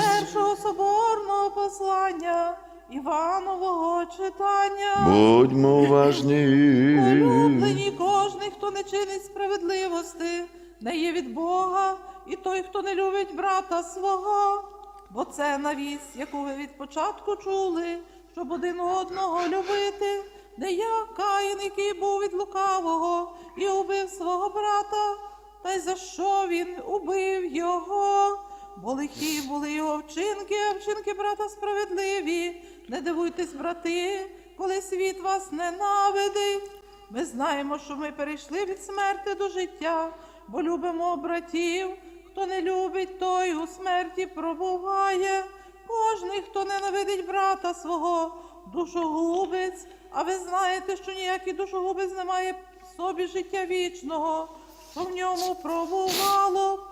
Першого соборного послання Іванового читання. Будьмо уважні. Улюблені кожний, хто не чинить справедливості, не є від Бога, і той, хто не любить брата свого. Бо це навість, яку ви від початку чули, щоб один одного любити, не я Каїн, який був від лукавого і убив свого брата, та й за що він убив його? Бо лихі були його вчинки, а вчинки брата справедливі. Не дивуйтесь, брати, коли світ вас ненавидить. Ми знаємо, що ми перейшли від смерти до життя, бо любимо братів. Хто не любить, той у смерті пробуває. Кожний, хто ненавидить брата свого, душогубець. А ви знаєте, що ніякий душогубець не має в собі життя вічного, що в ньому пробувало.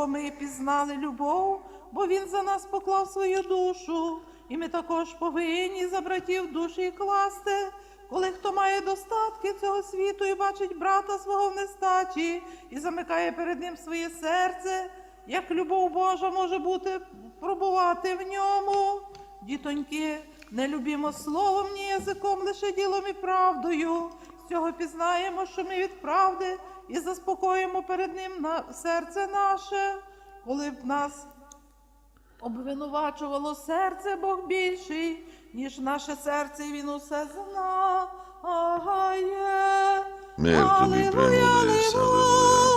З цього ми пізнали любов, бо він за нас поклав свою душу, і ми також повинні за братів душі класти. Коли хто має достатки цього світу і бачить брата свого в нестачі і замикає перед ним своє серце, як любов Божа може бути пробувати в ньому. Дітоньки, не любімо словом, ні язиком, лише ділом і правдою. Цього пізнаємо, що ми від правди і заспокоїмо перед ним на серце наше, коли б нас обвинувачувало серце Бог більший, ніж наше серце, і він усе знає. Мир тобі алілуя.